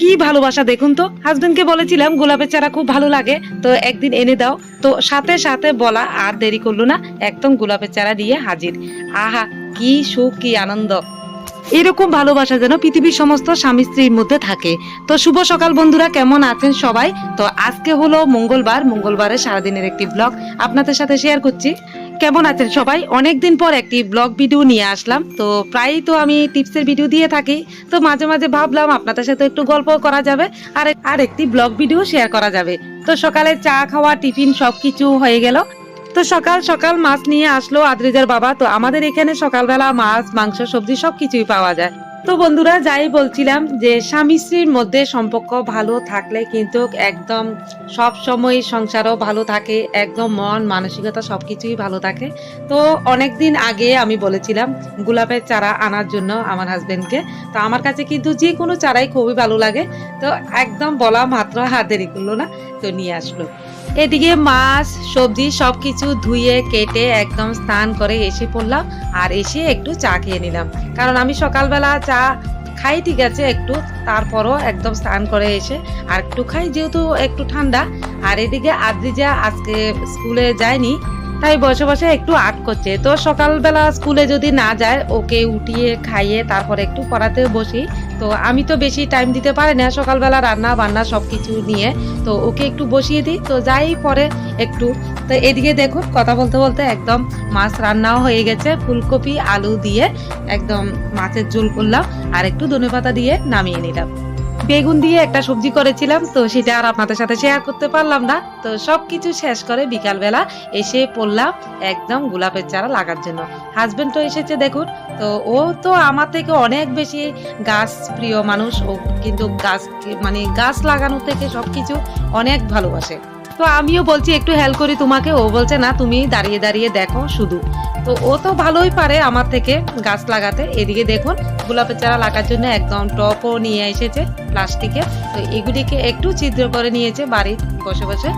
কি ভালোবাসা দেখুন তো? হাজবেন্ডকে বলেছিলাম গোলাপের চারা খুব ভালো লাগে, তো একদিন এনে দাও। তো সাথে সাথে বলা আর দেরি করল না, একদম গোলাপের চারা দিয়ে হাজির। আহা, কি সুখ, কি আনন্দ। এরকম ভালোবাসা যেন পৃথিবীর সমস্ত স্বামী স্ত্রীর মধ্যে থাকে। তো শুভ সকাল বন্ধুরা, কেমন আছেন সবাই? তো আজকে হলো মঙ্গলবার মঙ্গলবারের সারাদিনের একটি ব্লগ আপনাদের সাথে শেয়ার করছি। কেমন আছেন সবাই? অনেকদিন পর একটি ব্লগ ভিডিও নিয়ে আসলাম। তো প্রায়ই তো আমি টিপসের ভিডিও দিয়ে থাকি। তো মাঝে মাঝে ভাবলাম আপনাদের সাথে একটু গল্প করা যাবে আর আর একটি ব্লগ ভিডিও শেয়ার করা যাবে। তো সকালে চা খাওয়া টিফিন সবকিছু হয়ে গেল। তো সকাল সকাল মাছ নিয়ে আসলো আদ্রিজার বাবা। তো আমাদের এখানে সকালবেলা মাছ, মাংস, সবজি সবকিছুই পাওয়া যায়। তো বন্ধুরা, যাই বলছিলাম যে স্বামী স্ত্রীর মধ্যে সম্পর্ক ভালো থাকলে কিন্তু একদম সব সময় সংসারও ভালো থাকে, একদম মন, মানসিকতা সবকিছুই ভালো থাকে। তো অনেক দিন আগে আমি বলেছিলাম, গোলাপের চারা আনার জন্য আমার হাজব্যান্ডকে তো আমার কাছে কিন্তু যে কোনো চারাই খুবই ভালো লাগে। তো একদম বলা মাত্র হাত করল না, তো নিয়ে আসলো। এদিকে মাছ, সবজি সবকিছু ধুয়ে, কেটে একদম স্নান করে এসে পড়লাম আর এসে একটু চা খেয়ে নিলাম। কারণ আমি সকালবেলা চা খাই ঠিক আছে একটু, তারপরও একদম স্নান করে এসে আর একটু খাই, যেহেতু একটু ঠান্ডা। আর এদিকে আদ্রিজা আজকে স্কুলে যায়নি, তাই বসে বসে একটু আট করছে। তো সকালবেলা স্কুলে যদি না যায়, ওকে উঠিয়ে খাইয়ে তারপরে একটু পড়াতে বসি। তো আমি তো বেশি টাইম দিতে পারি না, সকালবেলা রান্না বান্না সব কিছু নিয়ে। তো ওকে একটু বসিয়ে দিই। তো যাই পরে একটু। তো এদিকে দেখুন, কথা বলতে বলতে একদম মাছ রান্নাও হয়ে গেছে। ফুলকপি, আলু দিয়ে একদম মাছের ঝোল করলাম। আর একটু ধনে পাতা দিয়ে নামিয়ে নিলাম। বেগুন দিয়ে একটা সবজি করেছিলাম, তো সেটা আর আপনাদের সাথে শেয়ার করতে পারলাম না। তো সবকিছু শেষ করে বিকালবেলা এসে পড়লাম একদম গোলাপের চারা লাগার জন্য। হাজবেন্ড তো এসেছে দেখুন, তো ও তো আমার থেকে অনেক বেশি গাছ প্রিয় মানুষ। ও কিন্তু গাছ মানে গাছ লাগানো থেকে সবকিছু অনেক ভালোবাসে। তো আমিও বলছি, একটু হেল্প করি তোমাকে। ও বলছে, না, তুমি দাঁড়িয়ে দাঁড়িয়ে দেখো শুধু। তো ও তো ভালোই পারে আমার থেকে গাছ লাগাতে। এদিকে দেখুন, গোলাপের চারা লাগার জন্য একদম টপও নিয়ে এসেছে প্লাস্টিকে। তো এগুলিকে একটু ছিদ্র করে নিয়েছে বাড়ির বসে বসে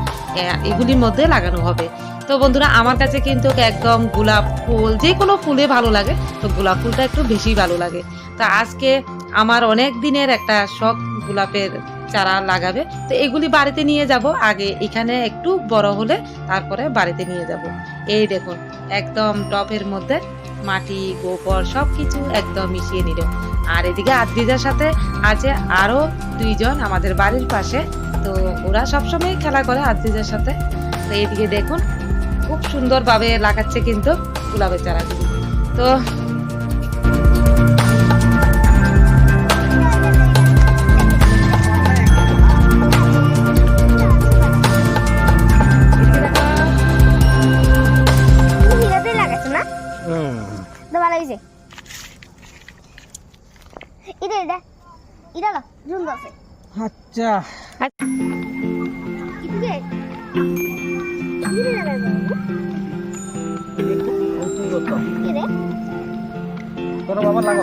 এগুলির মধ্যে লাগানো হবে। তো বন্ধুরা, আমার কাছে কিন্তু একদম গোলাপ ফুল, যে কোনো ফুলে ভালো লাগে, তো গোলাপ ফুলটা একটু বেশি ভালো লাগে। তো আজকে আমার অনেক দিনের একটা শখ গোলাপের চারা লাগাবে। তো এগুলি বাড়িতে নিয়ে যাব। আগে এখানে একটু বড় হলে তারপরে বাড়িতে নিয়ে যাব। এই দেখুন, একদম টপের মধ্যে মাটি, গোবর সব কিছু একদম মিশিয়ে নিল। আর এদিকে আদ্রিজার সাথে আছে আরও দুইজন আমাদের বাড়ির পাশে। তো ওরা সবসময় খেলা করে আদ্রিজার সাথে। তো এদিকে দেখুন, খুব সুন্দরভাবে লাগাচ্ছে কিন্তু গোলাপের চারাগুলি। তো লো জুম আছে আচ্ছা ইটুকে ইরে লাগাবো ইরে ধরো বাবা লাগো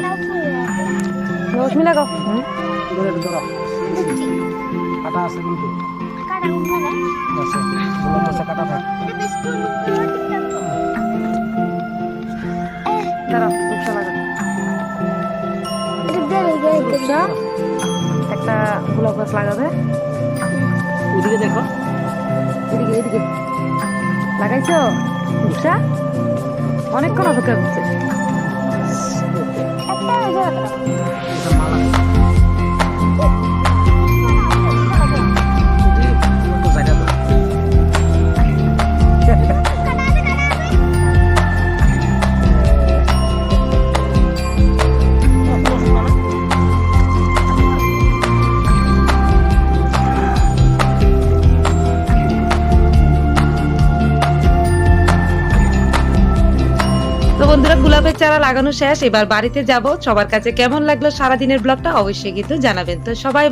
রশ্মি লাগাও ধরে ধরো কাটা আছে কিন্তু কাটা উঠাবে আছে বলো পাশে কাটা থাক এটা বেশ করে ঠিকঠাক তো দাঁড়াও রূপসা লাগাও এটা দেবে দেবে রূপসা একটা গোলাপ গাছ লাগাবে। ওদিকে দেখো। এদিকে এদিকে। লাগাইছো? রূপসা অনেকক্ষণ অপেক্ষা করছে বন্ধুরা, গোলাপের চারা লাগানো শেষ। এবার বাড়িতে যাব। সবার কাছে কেমন লাগল সারাদিনের ব্লগটা অবশ্যই কিন্তু জানাবেন। তো সবাই